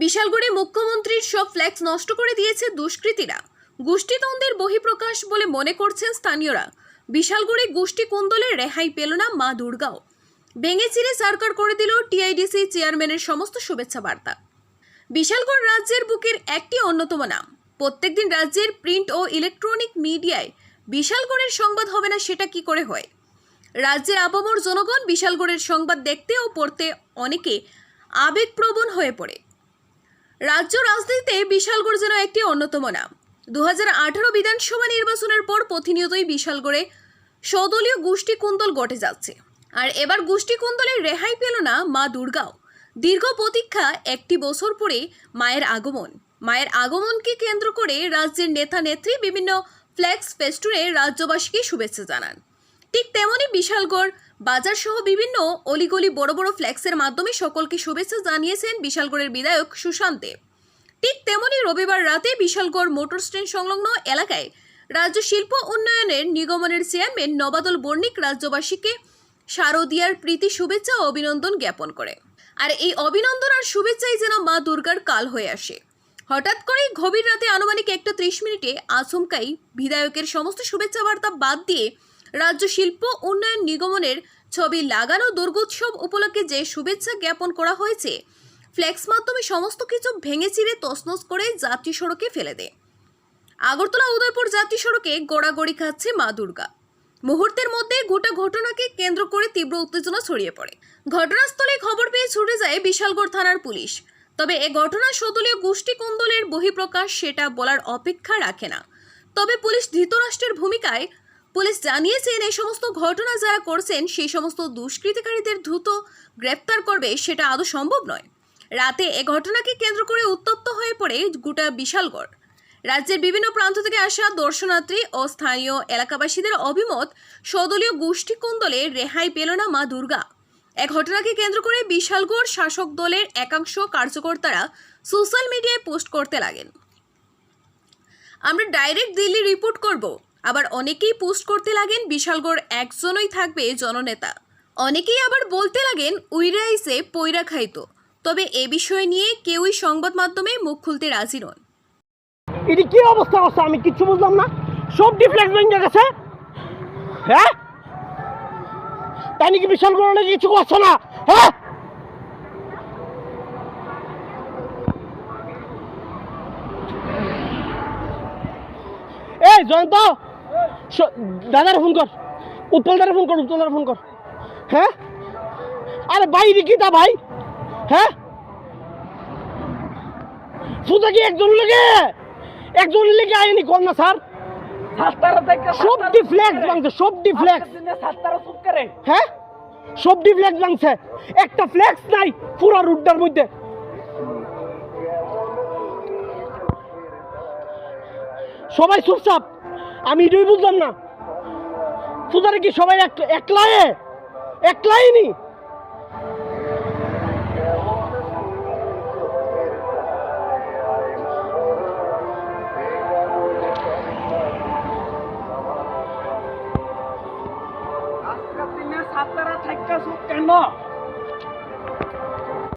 বিশালগড়ে মুখ্যমন্ত্রীর সব ফ্ল্যাক্স নষ্ট করে দিয়েছে দুষ্কৃতীরা। গোষ্ঠীদ্বন্দ্বের বহিঃপ্রকাশ বলে মনে করছেন স্থানীয়রা। বিশালগড়ে গোষ্ঠী কুন্দলে রেহাই পেল না মা দুর্গাও। ভেঙে চিরে সরকার করে দিল টিআইডিসি চেয়ারম্যানের সমস্ত শুভেচ্ছা বার্তা। বিশালগড় রাজ্যের বুকের একটি অন্যতম নাম। প্রত্যেকদিন রাজ্যের প্রিন্ট ও ইলেকট্রনিক মিডিয়ায় বিশালগড়ের সংবাদ হবে না সেটা কি করে হয়? রাজ্যের আপামর জনগণ বিশালগড়ের সংবাদ দেখতে ও পড়তে অনেকে আবেগপ্রবণ হয়ে পড়ে। রাজ্য রাজনীতিতে বিশালগড় যেন একটি অন্যতম নাম। দু হাজার আঠারো বিধানসভা নির্বাচনের পর প্রতিনিয়তই বিশালগড়ে সদলীয় গোষ্ঠী কুন্দল ঘটে যাচ্ছে। আর এবার গোষ্ঠী কুন্দলের রেহাই পেল না মা দুর্গাও। দীর্ঘ প্রতীক্ষা একটি বছর পরে মায়ের আগমন। মায়ের আগমনকে কেন্দ্র করে রাজ্যের নেতা নেত্রী বিভিন্ন ফ্ল্যাক্স ফেস্টুরে রাজ্যবাসীকে শুভেচ্ছা জানান। ঠিক তেমনই বিশালগড় বাজার সহ বিভিন্ন অলিগলি বড় বড় ফ্ল্যাক্সের মাধ্যমে সকলকে শুভেচ্ছা জানিয়েছেন বিশালগড়ের বিধায়ক সুশান্ত দেব ঠিক তেমনই রবিবার রাতে বিশালগড় মোটর স্ট্যান্ড সংলগ্ন এলাকায় রাজ্য শিল্প উন্নয়নের নিগমনের চেয়ারম্যান নবাদল বর্ণিক রাজ্যবাসীকে শারদিয়ার প্রীতি শুভেচ্ছা ও অভিনন্দন জ্ঞাপন করে। আর এই অভিনন্দন আর শুভেচ্ছাই যেন মা দুর্গার কাল হয়ে আসে। হঠাৎ করেই গভীর রাতে আনুমানিক একটা ত্রিশ মিনিটে আচমকাই বিধায়কের সমস্ত শুভেচ্ছা বার্তা বাদ দিয়ে রাজ্য শিল্প উন্নয়ন নিগমনের ছবি লাগানো দুর্গোৎসব উপলক্ষে যে শুভেচ্ছা জ্ঞাপন করা হয়েছে, ফ্লেক্স মাধ্যমে সমস্ত কিছু ভেঙে চিরে তছনছ করে যাত্রী সড়কে ফেলে দেয় আগরতলা উদয়পুর জাতীয় সড়কে গোড়াগড়ি খাচ্ছে মা দুর্গা। মুহূর্তের মধ্যে গোটা ঘটনাকে কেন্দ্র করে তীব্র উত্তেজনা ছড়িয়ে পড়ে। ঘটনাস্থলে খবর পেয়ে ছুটে যায় বিশালগড় থানার পুলিশ। তবে এ ঘটনা সদলীয় গোষ্ঠী কুন্দলের বহিঃপ্রকাশ সেটা বলার অপেক্ষা রাখে না। তবে পুলিশ ধৃতরাষ্ট্রের ভূমিকায় পুলিশ জানিয়েছেন, এই সমস্ত ঘটনা যারা করছেন, সেই সমস্ত দুষ্কৃতিকারীদের দ্রুত গ্রেপ্তার করবে, সেটা আদৌ সম্ভব নয়। রাতে এ ঘটনাকে কেন্দ্র করে উত্তপ্ত হয়ে পড়ে গোটা বিশালগড়। রাজ্যের বিভিন্ন প্রান্ত থেকে আসা দর্শনার্থী ও স্থানীয় এলাকাবাসীদের অভিমত, সদলীয় গোষ্ঠী কুন্দলে রেহাই পেল না মা দুর্গা। এ ঘটনাকে কেন্দ্র করে বিশালগড় শাসক দলের একাংশ কার্যকর্তারা সোশ্যাল মিডিয়ায় পোস্ট করতে লাগেন। আমরা ডাইরেক্ট দিল্লি রিপোর্ট করব। আবার অনেকেই পোস্ট করতে লাগেন বিশালগড় একজনই থাকবে জননেতা। অনেকেই আবার বলতে লাগেন উইরা আইসে পৈরা খাইতো। তবে এ বিষয় নিয়ে কেউই সংবাদ মাধ্যমে মুখ খুলতে রাজি নন। এটি কি অবস্থা করছে আমি কিচ্ছু বুঝলাম না। সব ডিফ্লেক্ট ভেঙে গেছে। হ্যাঁ? তাই নাকি বিশাল নাকি কিছু করছে না? হ্যাঁ? এই জয়ন্ত! দাদার ফোন কর। উৎপল দাদার ফোন কর উৎপল দাদার ফোন কর। হ্যাঁ? আরে ভাই রিকিতা ভাই? হ্যাঁ? সুতা কি একজন লেগে একজন লেগে আইনি কোন না স্যার। সাতটারা থেকে সব ডিফ্লেক্ট ভাঙছে সব ডিফ্লেক্ট সাতটারা চুপ করে। হ্যাঁ? সব ডিফ্লেক্ট ভাঙছে। একটা ফ্লেক্স নাই পুরো রুটটার মধ্যে। সবাই চুপচাপ। আমি এটাই বুঝলাম না। সুতরাং কি সবাই একলায়? একলাই নি? কেন?